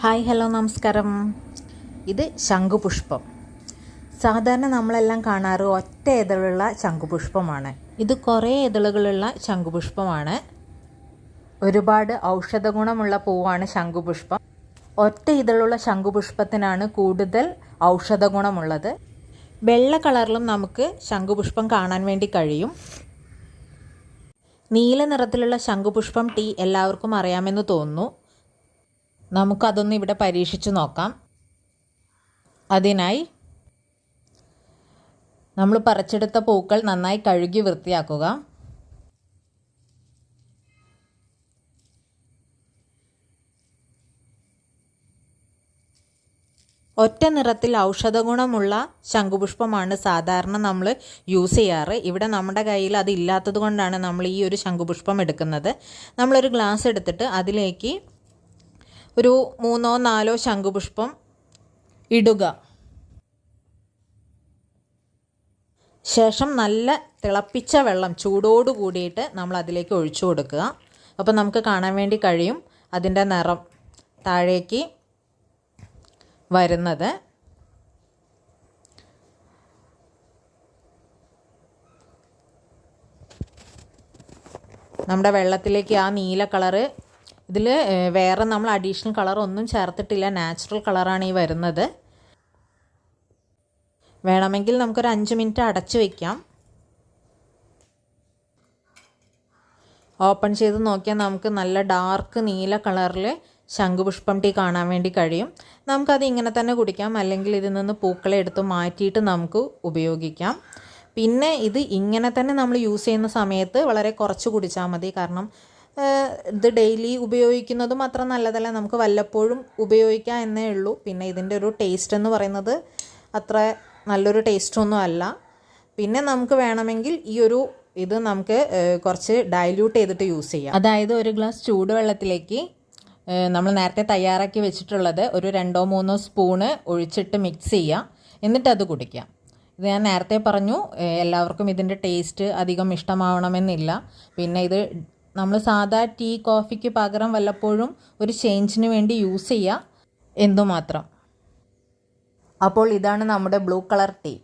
Hi hello നമസ്കാരം. ഇത് ശംഖുപുഷ്പം. സാധാരണ നമ്മളെല്ലാം കാണാറ് ഒറ്റ ഇതളുള്ള ശംഖുപുഷ്പമാണ്. ഇത് കുറേ ഇതളുകളുള്ള ശംഖുപുഷ്പമാണ്. ഒരുപാട് ഔഷധ ഗുണമുള്ള പൂവാണ് ശംഖുപുഷ്പം. ഒറ്റ ഇതളുള്ള ശംഖുപുഷ്പത്തിനാണ് കൂടുതൽ ഔഷധ ഗുണമുള്ളത്. വെള്ള കളറിലും നമുക്ക് ശംഖുപുഷ്പം കാണാൻ വേണ്ടി കഴിയും. നീല നിറത്തിലുള്ള ശംഖുപുഷ്പം ടീ എല്ലാവർക്കും അറിയാമെന്ന് തോന്നുന്നു. നമുക്കതൊന്ന് ഇവിടെ പരീക്ഷിച്ച് നോക്കാം. അതിനായി നമ്മൾ പറിച്ചെടുത്ത പൂക്കൾ നന്നായി കഴുകി വൃത്തിയാക്കുക. ഒറ്റ നിറത്തിൽ ഔഷധ ഗുണമുള്ള ശംഖുപുഷ്പമാണ് സാധാരണ നമ്മൾ യൂസ് ചെയ്യാറ്. ഇവിടെ നമ്മുടെ കയ്യിൽ അത് ഇല്ലാത്തത് കൊണ്ടാണ് നമ്മൾ ഈ ഒരു ശംഖുപുഷ്പം എടുക്കുന്നത്. നമ്മളൊരു ഗ്ലാസ് എടുത്തിട്ട് അതിലേക്ക് ഒരു മൂന്നോ നാലോ ശംഖുപുഷ്പം ഇടുക. ശേഷം നല്ല തിളപ്പിച്ച വെള്ളം ചൂടോട് കൂടിയിട്ട് നമ്മൾ അതിലേക്ക് ഒഴിച്ചു കൊടുക്കുക. അപ്പോൾ നമുക്ക് കാണാൻ വേണ്ടി കഴിയും അതിന്റെ നിറം താഴേക്ക് വരുന്നത്. നമ്മുടെ വെള്ളത്തിലേക്ക് ആ നീല കളറ് ഇതിൽ വേറെ നമ്മൾ അഡീഷണൽ കളർ ഒന്നും ചേർത്തിട്ടില്ല. നാച്ചുറൽ കളറാണ് ഈ വരുന്നത്. വേണമെങ്കിൽ നമുക്കൊരു അഞ്ച് മിനിറ്റ് അടച്ചു വയ്ക്കാം ഓപ്പൺ ചെയ്ത് നോക്കിയാൽ നമുക്ക് നല്ല ഡാർക്ക് നീല കളറിൽ ശംഖുപുഷ്പം ടീ കാണാൻ വേണ്ടി കഴിയും. നമുക്കത് ഇങ്ങനെ തന്നെ കുടിക്കാം. അല്ലെങ്കിൽ ഇതിൽ നിന്ന് പൂക്കളെ എടുത്ത് മാറ്റിയിട്ട് നമുക്ക് ഉപയോഗിക്കാം. പിന്നെ ഇത് ഇങ്ങനെ തന്നെ നമ്മൾ യൂസ് ചെയ്യുന്ന സമയത്ത് വളരെ കുറച്ച് കുടിച്ചാൽ മതി. കാരണം ഇത് ഡെയിലി ഉപയോഗിക്കുന്നതും അത്ര നല്ലതല്ല. നമുക്ക് വല്ലപ്പോഴും ഉപയോഗിക്കാം എന്നേ ഉള്ളൂ. പിന്നെ ഇതിന്റെ ഒരു ടേസ്റ്റ് എന്ന് പറയുന്നത് അത്ര നല്ലൊരു ടേസ്റ്റൊന്നും അല്ല. പിന്നെ നമുക്ക് വേണമെങ്കിൽ ഈ ഒരു ഇത് നമുക്ക് കുറച്ച് ഡൈല്യൂട്ട് ചെയ്തിട്ട് യൂസ് ചെയ്യാം. അതായത് ഒരു ഗ്ലാസ് ചൂടുവെള്ളത്തിലേക്ക് നമ്മൾ നേരത്തെ തയ്യാറാക്കി വെച്ചിട്ടുള്ളത് ഒരു രണ്ടോ മൂന്നോ സ്പൂണ് ഒഴിച്ചിട്ട് മിക്സ് ചെയ്യാം. എന്നിട്ട് അത് കുടിക്കാം. ഇത് ഞാൻ നേരത്തെ പറഞ്ഞു എല്ലാവർക്കും ഇതിന്റെ ടേസ്റ്റ് അധികം ഇഷ്ടമാവണമെന്നില്ല. പിന്നെ ഇത് നമ്മൾ സാധാ ടീ കോഫിക്ക് പകരം വല്ലപ്പോഴും ഒരു ചേഞ്ചിന് വേണ്ടി യൂസ് ചെയ്യുക എന്തുമാത്രം. അപ്പോൾ ഇതാണ് നമ്മുടെ ബ്ലൂ കളർ ടീ.